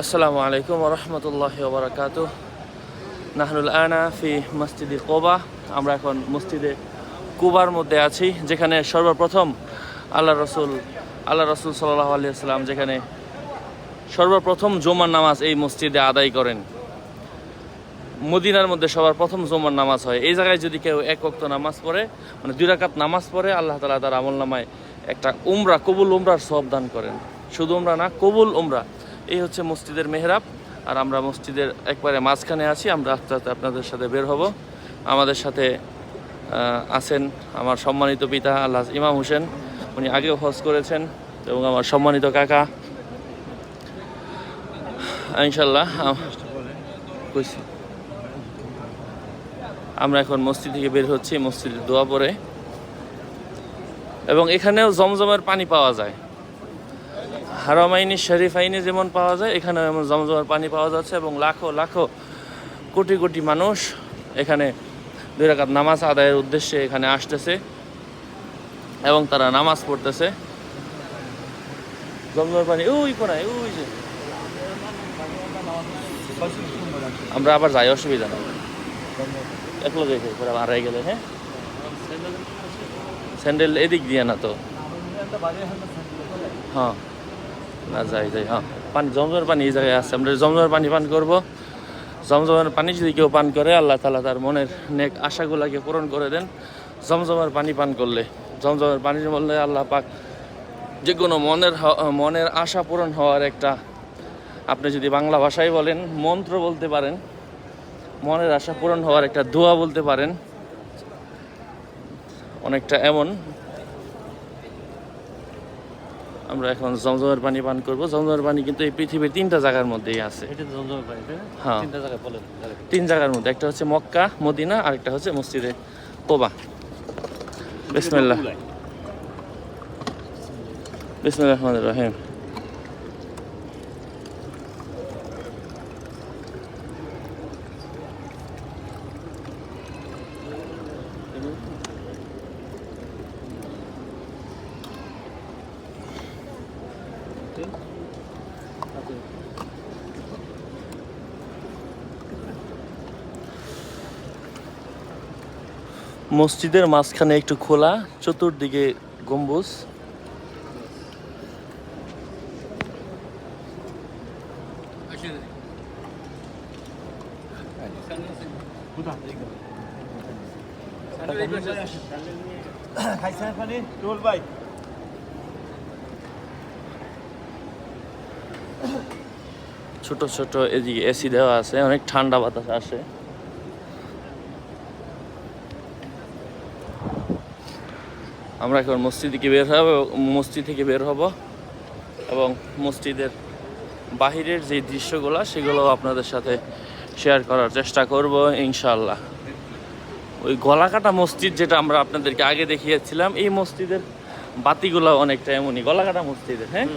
আসসালামু আলাইকুম রহমতুল্লাহ ওবরাকাত নাহনুল আনা ফি মসজিদে কোবা আমরা এখন মসজিদে কুবার মধ্যে আছি, যেখানে সর্বপ্রথম আল্লাহ রসুল আল্লাহ রসুল সাল্লাহ আলিয়াল্লাম যেখানে সর্বপ্রথম জুমার নামাজ এই মসজিদে আদায় করেন। মদিনার মধ্যে সবার প্রথম জুমার নামাজ হয়। এই জায়গায় যদি কেউ এক ওক্ত নামাজ পড়ে মানে দুই রাকাত নামাজ পড়ে, আল্লাহ তালা তার আমল নামায় একটা উমরা, কবুল উমরার সব দান করেন। শুধু উমরা না, কবুল উমরা। এই হচ্ছে মসজিদের মেহরাব, আর আমরা মসজিদের একবারে মাঝখানে আছি, আমরা আস্তে আস্তে আপনাদের সাথে বের হব। আমাদের সাথে আছেন আমার সম্মানিত পিতা আল্লাহ ইমাম হোসেন, উনি আগেও হজ করেছেন, এবং আমার সম্মানিত কাকা। ইনশাল্লাহ আমরা এখন মসজিদ থেকে বের হচ্ছি, মসজিদের দোয়া পরে। এবং এখানেও জমজমের পানি পাওয়া যায়। হারামাইনি শরীফ আইনে যেমন পাওয়া যায়, এখানে এমন জমজমের পানি পাওয়া যাচ্ছে এবং লাখো লাখো, কোটি কোটি মানুষ এখানে দুই রাকাত নামাজ আদায়ের উদ্দেশ্যে এখানে আসতেছে এবং তারা নামাজ পড়তেছে। জমজমের পানি, ওই কোনায়, ওই যে। আমরা আবার যাই, অসুবিধা নেই। একলো দেখে হারাই গেলে হ্যাঁ? স্যান্ডেল এদিক দিয়ে না তো? হ্যাঁ। না, যাই যাই হ্যাঁ। পানি, জমজমের পানি এই জায়গায় আছে। আমরা জমজমের পানি পান করব, জমজমের পানি যদি কেউ পান করে, আল্লাহ তালা তার মনের নেক আশাগুলাকে পূরণ করে দেন জমজমের পানি পান করলে। জমজমের পানির বললে আল্লাহ পাক যে কোনো মনের মনের আশা পূরণ হওয়ার একটা, আপনি যদি বাংলা ভাষায় বলেন, মন্ত্র বলতে পারেন, মনের আশা পূরণ হওয়ার একটা দোয়া বলতে পারেন। অনেকটা এমন আমরা এখন জমজমের পানি পান করব। জমজমের পানি কিন্তু এই পৃথিবীর তিনটা জায়গার মধ্যেই আছে? হ্যাঁ। তিন জায়গার মধ্যে একটা হচ্ছে মক্কা মদিনা আর একটা হচ্ছে মসজিদে কোবা। বিসমিল্লাহ। বিসমিল্লাহ রহমান রহিম। মসজিদের মাঝখানে একটু খোলা, চতুর্দিকে গম্বুজ। ছোট ছোট এদিকে এসি দেওয়া আছে, অনেক ঠান্ডা বাতাস আসে। আমরা এখন মসজিদ থেকে বের হব মসজিদ থেকে বের হব এবং মসজিদের বাহিরের যে দৃশ্যগুলো সেগুলো আপনাদের সাথে শেয়ার করার চেষ্টা করব ইনশাল্লাহ ওই গলাকাটা মসজিদ যেটা আমরা আপনাদেরকে আগে দেখিয়েছিলাম, এই মসজিদের বাতিগুলো অনেকটা এমনই। গলাকাটা মসজিদের হ্যাঁ?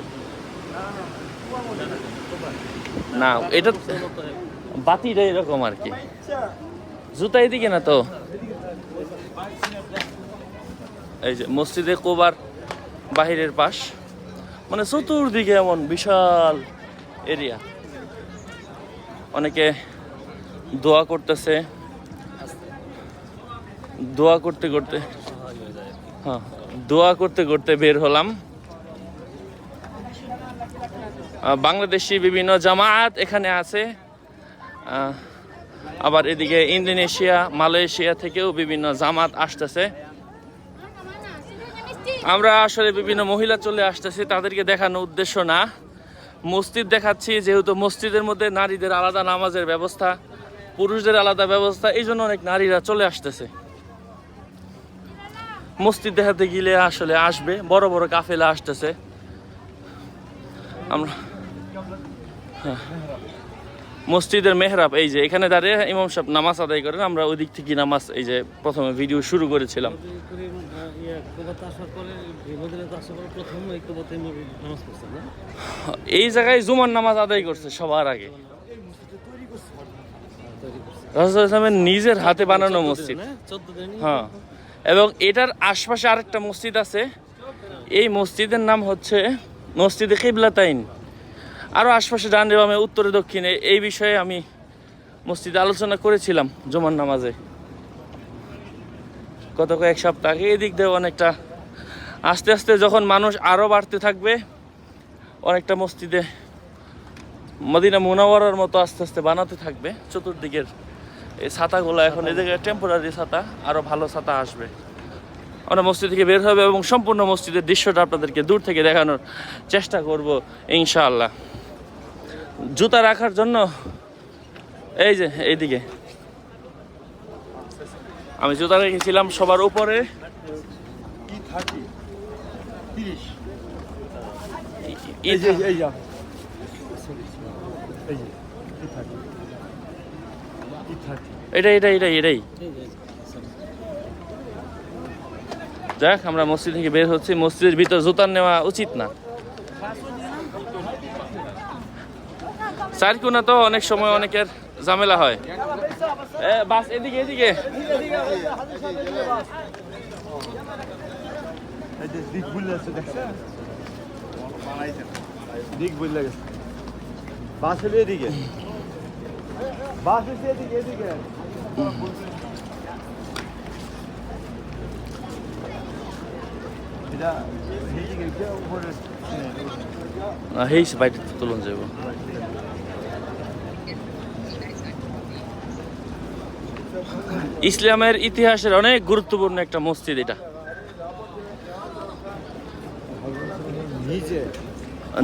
না, এটা বাতিটা এরকম আর কি। জুতা এদিকে না তো? এই যে মসজিদে কোবার বাহিরের পাশ মানে চতুর্দিকে এমন বিশাল এরিয়া। অনেকে দোয়া করতেছে। দোয়া করতে করতে হ্যাঁ দোয়া করতে করতে বের হলাম। বাংলাদেশি বিভিন্ন জামায়াত এখানে আছে। আবার এদিকে ইন্দোনেশিয়া, মালয়েশিয়া থেকেও বিভিন্ন জামাত আসতেছে। আমরা আসলে বিভিন্ন মহিলা চলে আসতেছি, তাদেরকে দেখানোর উদ্দেশ্য না। মসজিদ দেখাচ্ছি, যেহেতু মসজিদের মধ্যে নারীদের আলাদা নামাজের ব্যবস্থা, পুরুষদের আলাদা ব্যবস্থা, এই জন্য অনেক নারীরা চলে আসতেছে। মসজিদ দেখাতে গেলে আসলে আসবে, বড় বড় কাফেলা আসতেছে। আমরা হ্যাঁ। মসজিদের মেহরাব, এই যে এখানে দাঁড়িয়ে ইমাম সাহেব নামাজ আদায় করেন, আমরা ওই দিক থেকে নামাজ, এই যে প্রথমে ভিডিও শুরু করেছিলাম। এই জায়গায় জুমার নামাজ আদায় করছে সবার আগে। রাসূল নিজের হাতে বানানো মসজিদ। হ্যাঁ। এবং এটার আশপাশে আরেকটা মসজিদ আছে। এই মসজিদের নাম হচ্ছে মসজিদে কিবলাতাইন। আরও আশপাশে ডানে বামে উত্তরে দক্ষিণে এই বিষয়ে আমি মসজিদে আলোচনা করেছিলাম জুমার নামাজে। গত কয়েক সপ্তাহ আগে এদিক দিয়ে অনেকটা আস্তে আস্তে যখন মানুষ আরও বাড়তে থাকবে অনেকটা মসজিদে মদিনা মুনাওয়ারার মতো আস্তে আস্তে বানাতে থাকবে। চতুর্দিকের এই ছাতাগুলো এখন এদিকে টেম্পোরারি ছাতা আরও ভালো ছাতা আসবে। আমরা মসজিদ থেকে বের হবে এবং সম্পূর্ণ মসজিদের দৃশ্যটা আপনাদেরকে দূর থেকে দেখানোর চেষ্টা করব ইনশাআল্লাহ। জুতা রাখার জন্য এই যে এইদিকে। আমি জুতা রেখেছিলাম সবার উপরে। এটাই। এটাই এটাই এটাই। যাক, আমরা মসজিদ থেকে বের হচ্ছি। মসজিদের ভিতর জুতা নেওয়া উচিত না। চারকুনা তো অনেক সময় অনেকের ঝামেলা হয়। বাস, এদিকে এদিকে। দিক গেছে। বাস এদিকে। বাস এদিকে এদিকে এটা এইদিকে কে উপরে হেই বাইরে তুলন যাব ইসলামের ইতিহাসের অনেক গুরুত্বপূর্ণ একটা মসজিদ এটা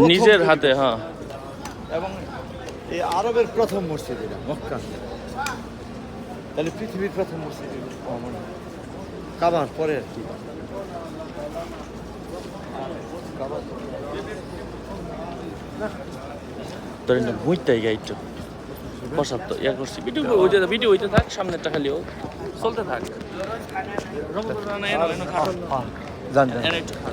নিজের হাতে হ্যাঁ এবং এই আরবের প্রথম মসজিদ এটা মক্কা তাহলে পৃথিবীর প্রথম মসজিদ। কাবার পরে আর কি তোর বুঝতেই গাইটো বসাত তো ইয়া করছি। ভিডিও ওইতে ভিডিও ওইতে থাক সামনেরটা খালি ও চলতে থাক। রমজান না এনো এনো খা জান জান এনো একটু খা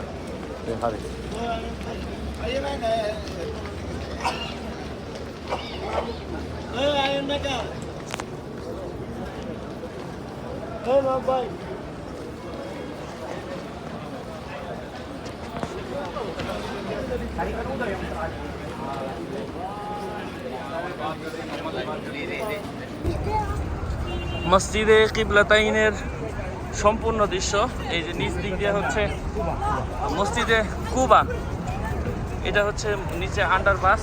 মসজিদে কিবলাতাইনের সম্পূর্ণ দৃশ্য, এই যে নিচ দিক দিয়ে হচ্ছে মসজিদে কুবা। এটা হচ্ছে নিচে আন্ডারপাস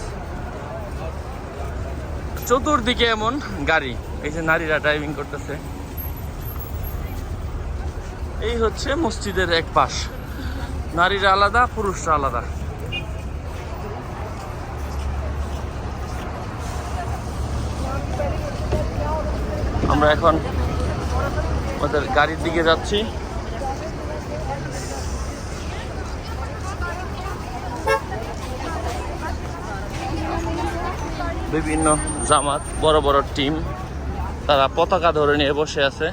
চতুর্দিকে এমন গাড়ি, এই যে নারীরা ড্রাইভিং করতেছে। এই হচ্ছে মসজিদের এক পাশ নারীরা আলাদা, পুরুষরা আলাদা। আমরা এখন আমাদের গাড়ির দিকে যাচ্ছি। বিভিন্ন জামাত, বড় বড় টিম, তারা পতাকা ধরে নিয়ে বসে আছে।